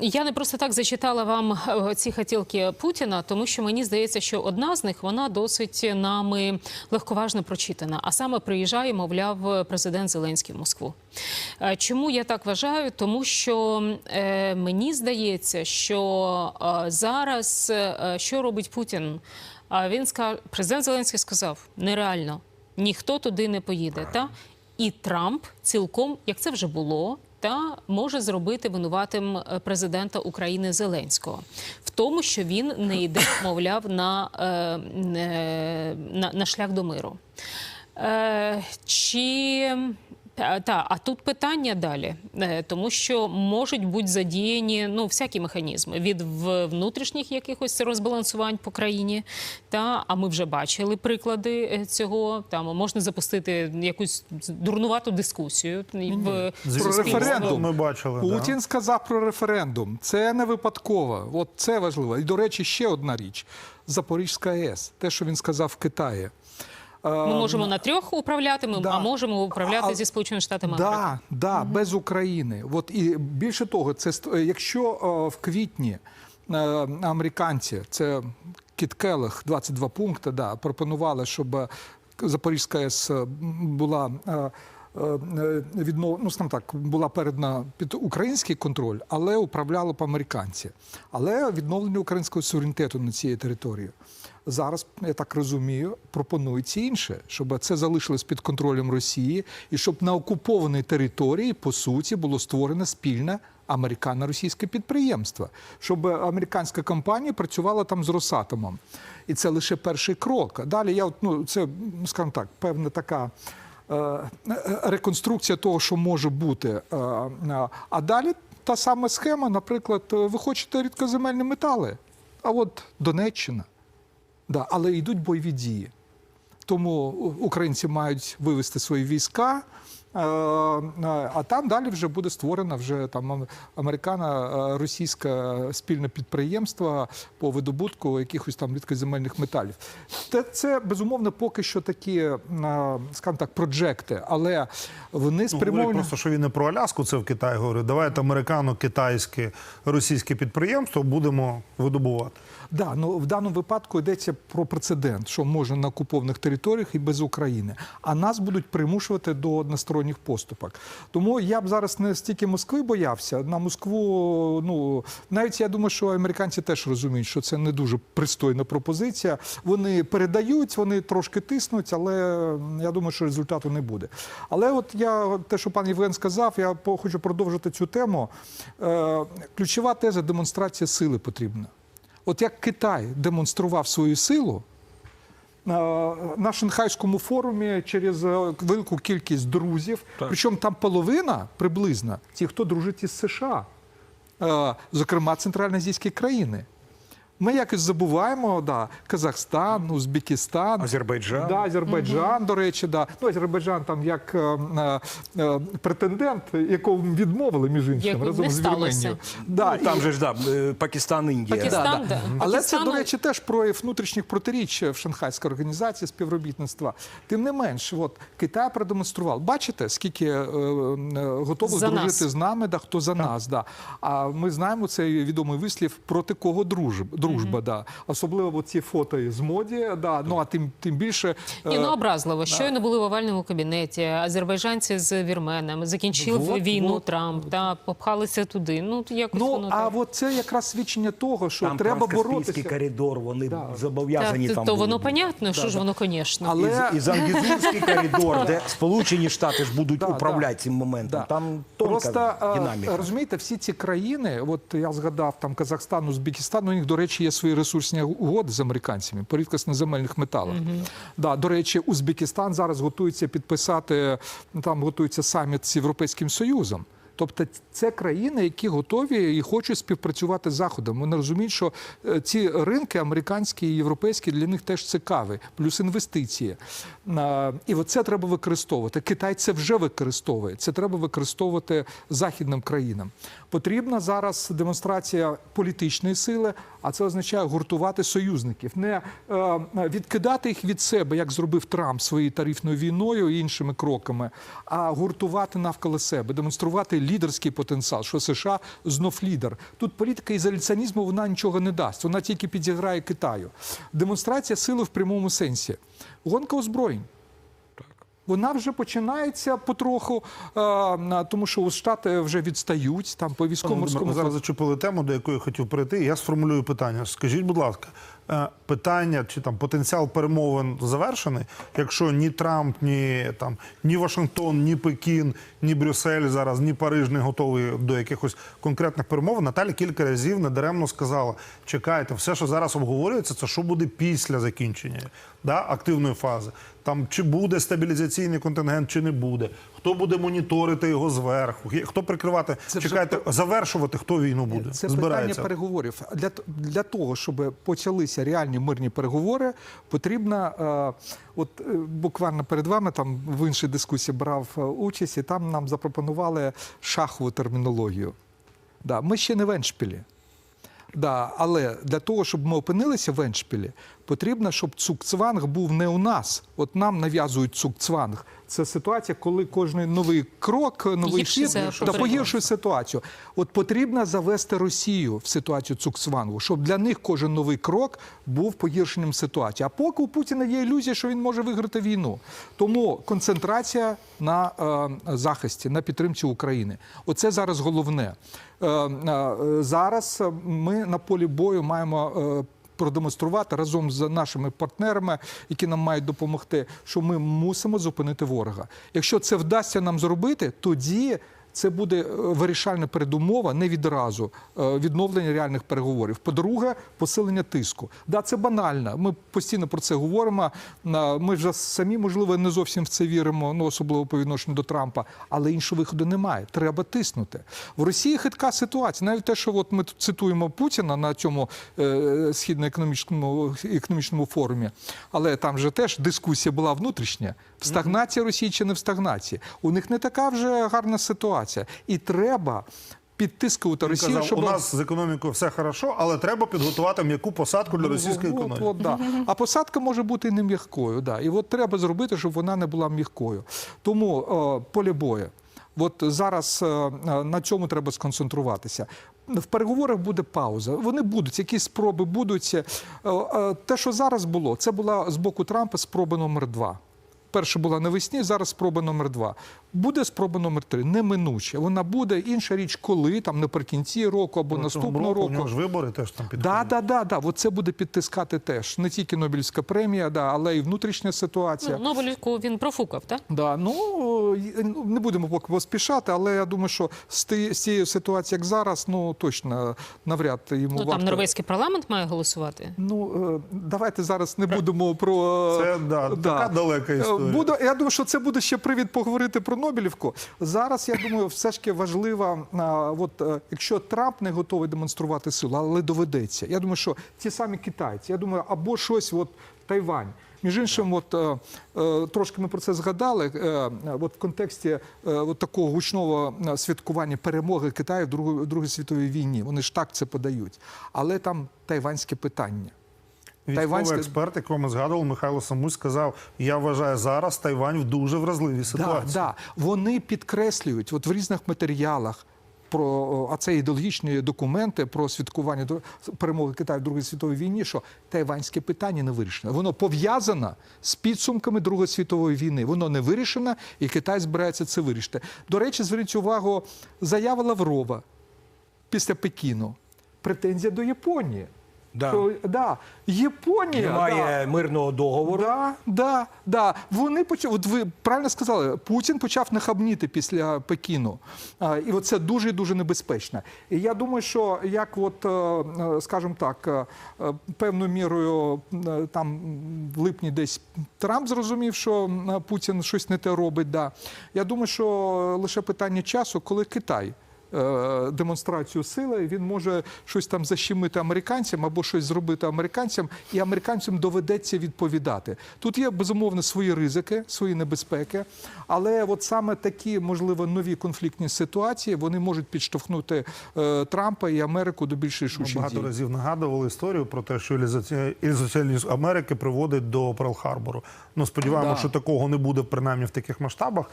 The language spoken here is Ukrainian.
Я не просто так зачитала вам е, ці хотілки Путіна, тому що мені здається, що одна з них вона досить нами легковажно прочитана. А саме приїжджає, мовляв, президент Зеленський в Москву. Е, Чому я так вважаю? Тому що е, мені здається, що е, зараз е, що робить Путін? А він сказав, президент Зеленський сказав: нереально, ніхто туди не поїде. Та і Трамп цілком, як це вже було, та може зробити винуватим е, президента України Зеленського в тому, що він не йде, мовляв, на, е, е, на, на шлях до миру. Чи та, та, а тут питання далі, Е, тому що можуть бути задіяні ну всякі механізми від внутрішніх якихось розбалансувань по країні. Та а ми вже бачили приклади е, цього. Там можна запустити якусь дурнувату дискусію в Про референдум Ми бачили, Путін сказав про референдум. Це не випадково. От це важливо. І до речі, ще одна річ: Запорізька АЕС. Те, що він сказав в Китаї. Ми можемо на трьох управляти, ми Да. а можемо управляти А- зі Сполученими Штатами Америки. Да, угу. без України. От і більше того, це якщо е, в квітні е, американці, це Кіт Келех, 22 пункти, да, пропонували, щоб Запорізька АЕС е, була. Е, е, Віднов... ну, скажімо так, була передана під український контроль, але управляли б американці. Але відновлення українського суверенітету на цій території. Зараз, я так розумію, пропонується інше, щоб це залишилось під контролем Росії, і щоб на окупованій території, по суті, було створено спільне американо-російське підприємство, щоб американська компанія працювала там з Росатомом. І це лише перший крок. Далі я ну, це, скажімо так, певна така. Е, Реконструкція того, що може бути. Е, е, А далі та сама схема, наприклад, ви хочете рідкоземельні метали, а от Донеччина. Да, але йдуть бойові дії. Тому українці мають вивести свої війська, а там далі вже буде створено вже там американо-російське спільне підприємство по видобутку якихось там рідкоземельних металів. Це, це безумовно поки що такі, е, скажімо так, проджекти, але вони Ну, говорить спрямовані. просто, що він не про Аляску, це в Китаї говорить. Давайте американо-китайське російське підприємство будемо видобувати. Да, ну в даному випадку йдеться про прецедент, що може на окупованих територіях і без України. А нас будуть примушувати до односторонніх поступок. Тому я б зараз не стільки Москви боявся. На Москву, ну навіть я думаю, що американці теж розуміють, що це не дуже пристойна пропозиція. Вони передають, вони трошки тиснуть, але я думаю, що результату не буде. Але от я те, що пан Євген сказав, я хочу продовжити цю тему. Е, ключова теза демонстрація сили потрібна. От як Китай демонстрував свою силу на Шанхайському форумі через е, велику кількість друзів, причому там половина приблизно ті, хто дружить із США, е, зокрема центральноазійські країни. Ми якось забуваємо, да, Казахстан, Узбекистан, Азербайджан. Да, Азербайджан, до речі, да. Ну, Азербайджан там як е, е, е, претендент, якому відмовили, між іншим, Як разом не з. Вірменією. Да, Ну, там і- же ж да, е, Пакистан, Індія. Пакистан. Там, да. але це, до речі, теж прояв внутрішніх протиріч в Шанхайській організації співробітництва. Тим не менш, от Китай продемонстрував. Бачите, скільки е, е, готових За дружити нас. з нами, да, хто за нас. Да. А ми знаємо цей відомий вислів проти кого дружба. да. Особливо ці фото з моді, да. ну а тим, тим більше. Ні, ну е, образливо. Щойно були в овальному кабінеті. Азербайджанці з вірменами закінчив Вот, війну вот. Трамп та попхалися туди. Ну якось Ну, воно а так. от це якраз свідчення того, що Там треба боротися. коридор, вони Да. зобов'язані Та, там. то були воно понятно, що ж воно, звісно. Але- І, і Зангізурський коридор, де Сполучені Штати ж будуть Да, управляти да. цим моментом. Да. Там тонка Просто е, динаміка. розумієте, всі ці країни, от я згадав там Казахстан, Узбекистан, у них, до речі, є свої ресурсні угоди з американцями по рідкісно-земельних металах. Да, до речі, Узбекистан зараз готується підписати, там готується саміт з Європейським Союзом. Тобто це країни, які готові і хочуть співпрацювати з Заходом. Вони розуміють, що е, ці ринки американські і європейські для них теж цікаві, плюс інвестиції. І це треба використовувати. Китай це вже використовує. Це треба використовувати західним країнам. Потрібна зараз демонстрація політичної сили, а це означає гуртувати союзників, не е, відкидати їх від себе, як зробив Трамп своєю тарифною війною і іншими кроками, а гуртувати навколо себе, демонструвати лідерський потенціал, що США знов лідер. Тут політика ізоляціонізму вона нічого не дасть, вона тільки підіграє Китаю. Демонстрація сили в прямому сенсі. Гонка озброєнь. Вона вже починається потроху, е, тому що Штати вже відстають там по Ми військово-морському зараз зачепили тему, до якої хотів прийти. Я сформулюю питання. Скажіть, будь ласка, е, питання чи там потенціал перемовин завершений, якщо ні Трамп, ні там ні Вашингтон, ні Пекін, ні Брюссель зараз, ні Париж не готові до якихось конкретних перемовин. Наталя кілька разів недаремно сказала: чекайте, все, що зараз обговорюється, це що буде після закінчення да, активної фази. Там чи буде стабілізаційний контингент, чи не буде, хто буде моніторити його зверху, хто прикривати, Це вже завершувати, хто війну буде. Це питання переговорів. Для, для того, щоб почалися реальні мирні переговори, потрібно, е, от е, буквально перед вами там в іншій дискусії брав е, участь, і там нам запропонували шахову термінологію. Да, ми ще не в Еншпілі. Да, але для того, щоб ми опинилися в Еншпілі, потрібно, щоб цукцванг був не у нас. От нам нав'язують цукцванг. Це ситуація, коли кожен новий крок, новий Гірший та погіршує ситуацію. От потрібно завести Росію в ситуацію цукцвангу, щоб для них кожен новий крок був погіршенням ситуації. А поки у Путіна є ілюзія, що він може виграти війну. Тому концентрація на е, захисті, на підтримці України. Оце зараз головне. Е, е, зараз ми на полі бою маємо. е, Продемонструвати разом з нашими партнерами, які нам мають допомогти, що ми мусимо зупинити ворога. Якщо це вдасться нам зробити, тоді це буде е, вирішальна передумова не відразу е, відновлення реальних переговорів. По-друге, посилення тиску. Да, це банально. Ми постійно про це говоримо. Ми вже самі, можливо, не зовсім в це віримо, ну особливо по відношенню до Трампа, але іншого виходу немає. Треба тиснути. В Росії хитка ситуація. Навіть те, що от ми цитуємо Путіна на цьому е, східно-економічному економічному форумі, але там же теж дискусія була внутрішня. В стагнації Росії чи не в стагнації. У них не така вже гарна ситуація. І треба підтискувати Росію, казав, щоб у нас з економікою все хорошо, але треба підготувати м'яку посадку для російської Ну, От, економіки. от, да. А посадка може бути не м'якою. Да. І от треба зробити, щоб вона не була м'якою. Тому е, поле бою. От зараз е, на цьому треба сконцентруватися. В переговорах буде пауза. Вони будуть, якісь спроби будуть. Е, Те, що зараз було, це була з боку Трампа спроба номер два. Перша була навесні, зараз спроба номер два. Буде спроба номер три, неминуче. Вона буде інша річ, коли там наприкінці року або наступного У року. нього ж вибори теж там підходять. Да, да, да, да. От це буде підтискати теж не тільки Нобелівська премія, да, але й внутрішня ситуація. Ну, Нобелівку він профукав, так? Да, ну ну, не будемо поки поспішати, але я думаю, що з, цією ситуацією, як зараз, ну точно навряд йому Ну варто. там норвезький парламент має голосувати. Ну е, давайте зараз не будемо про е, Це, да, така далека Е, історія. Буду, я думаю, що це буде ще привід поговорити про Нобелівку. Зараз я думаю, все ж таки важливо, от е, якщо Трамп не готовий демонструвати силу, але доведеться. Я думаю, що ті самі китайці, я думаю, або щось, от Тайвань. Між іншим, от е, е, трошки ми про це згадали. От в контексті от такого гучного святкування перемоги Китаю в Другій світовій війні. Вони ж так це подають. Але там тайванське питання. Військовий Тайванська- експерт, якого ми згадували, Михайло Самусь, сказав: я вважаю зараз Тайвань в дуже вразливій ситуації. Да, да. Вони підкреслюють от в різних матеріалах. Про а це ідеологічні документи про святкування до- перемоги Китаю в Другій світовій війні, що тайванське питання не вирішено. Воно пов'язано з підсумками Другої світової війни. Воно не вирішено, і Китай збирається це вирішити. До речі, зверніть увагу, заява Лаврова після Пекіну. Претензія до Японії. Да. Що, да, Японія да, мирного договору. Да, да, да. Вони почали, от ви правильно сказали, Путін почав нахабніти після Пекіну. А, і це дуже дуже небезпечно. І я думаю, що як, от, е, е, скажімо так, е, певною мірою там в липні десь Трамп зрозумів, що Путін щось не те робить. Да. Я думаю, що лише питання часу, коли Китай демонстрацію сили, він може щось там защемити американцям або щось зробити американцям, і американцям доведеться відповідати. Тут є безумовно свої ризики, свої небезпеки, але от саме такі, можливо, нові конфліктні ситуації вони можуть підштовхнути е, Трампа і Америку до більш Ми рішучих багато дій. разів нагадували історію про те, що ілізаці- Америки приводить до Перл-Харбору. Ну сподіваємося, Да. що такого не буде принаймні в таких масштабах.